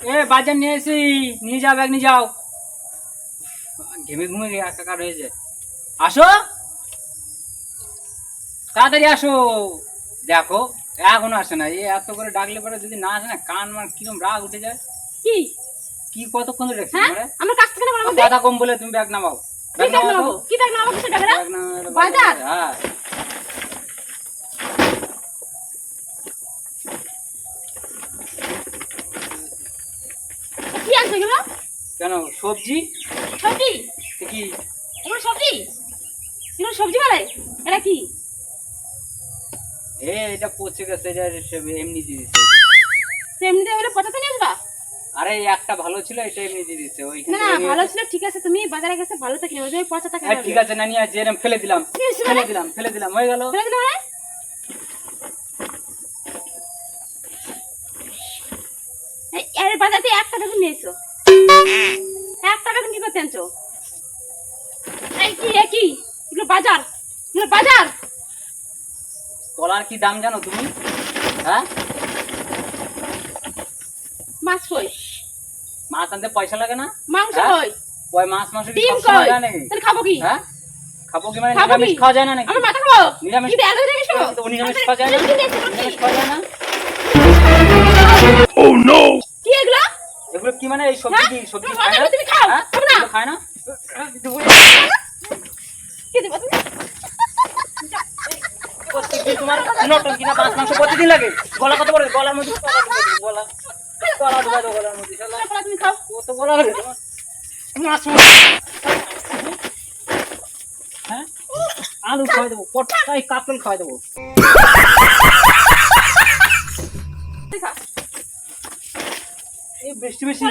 এ বাজার নিয়ে এসি নিয়ে যাও ব্যাগ নিয়ে যাও। ঘেমে ঘুমে একাকার হয়েছে আসো। তাড়াতাড়ি আসো। দেখো এখনও আসে না। এই এত করে ডাকলে পরে যদি না আসে না কান মার কিরম রাগ উঠে যায়। কি? কি কতক্ষণ ধরে রেখেছি হ্যাঁ? আমার কাছ থেকে কথা কম বলে তুমি ব্যাগ নামাও। ব্যাগ নামাও কি টাকা নামাবো? কিসের টাকা ব্যাগ নামাও, বাজার? হ্যাঁ। এগুলো? কেন সবজি? সবজি? কি? এগুলো সবজি? এগুলো সবজি বলে এটা কি? এ এটা পচে গেছে এটা এমনি দিয়ে তো এমনিতে ওগুলো পচাতে নিয়ে আসবা? আরে একটা ভালো ছিল এটা এমনি দিয়ে দিচ্ছে ওইখান না ভালো ছিল ঠিক আছে তুমি বাজারে গেছে ভালো থেকে নেবে ওই ঠিক আছে না নিয়ে ফেলে দিলাম। ফেলে মানে? দিলাম ফেলে দিলাম হয়ে গেল। ফেলে দিলে বাজারে একটা বেগুন নিয়েছো? একটা বেগুন কি করতে আনছো? এই কি এ কি? এগুলো বাজার এগুলো বাজার। কলার কি দাম জানো তুমি? হ্যাঁ? মাছ কই? মাছ আনতে পয়সা লাগে না? মাংস হ্যাঁ? কই? মাছ মাংস কি ডিম কই? তাহলে খাব কি? হ্যাঁ? খাব কি মানে খাব নিরামিষ কি? খাওয়া যায় না নাকি? আমার মাথা খাব? নিরামিষ- কি দিয়ে আলু দিয়ে নিরামিষ খাওয়া যায় না? নিরামিষ খাওয়া যায় না? এগুলো কি মানে এই সবজি হ্যাঁ? কি সবজি খায় না? তুমি খাও, হ্যাঁ? খাব না। খায় না? কি দিবা তুমি? প্রত্যেকদিন তোমার নটঙ্কি না মাছ মাংস প্রতিদিন লাগে। গলা কত বড়? গলার মধ্যে গলা গলা। ঢুকাই দাও গলার মধ্যে শালা। তুমি খাও। কত গলা লাগে তোমার? মাছ হ্যাঁ? আলু খাওয়াই দেবো পটকাই কাপল খাওয়াই দেবো তুমি খাও বেশি বেশি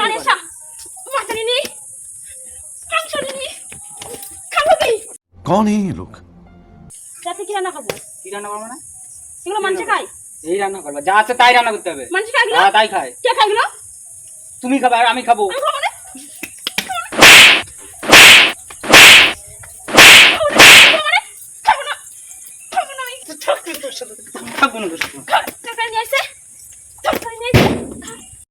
কন এই লোক কি রান্না খাব কি রান্না করব না এগুলো এই রান্না যা আছে তাই রান্না করতে হবে হ্যাঁ তাই কে তুমি খাবে আর আমি খাব না না না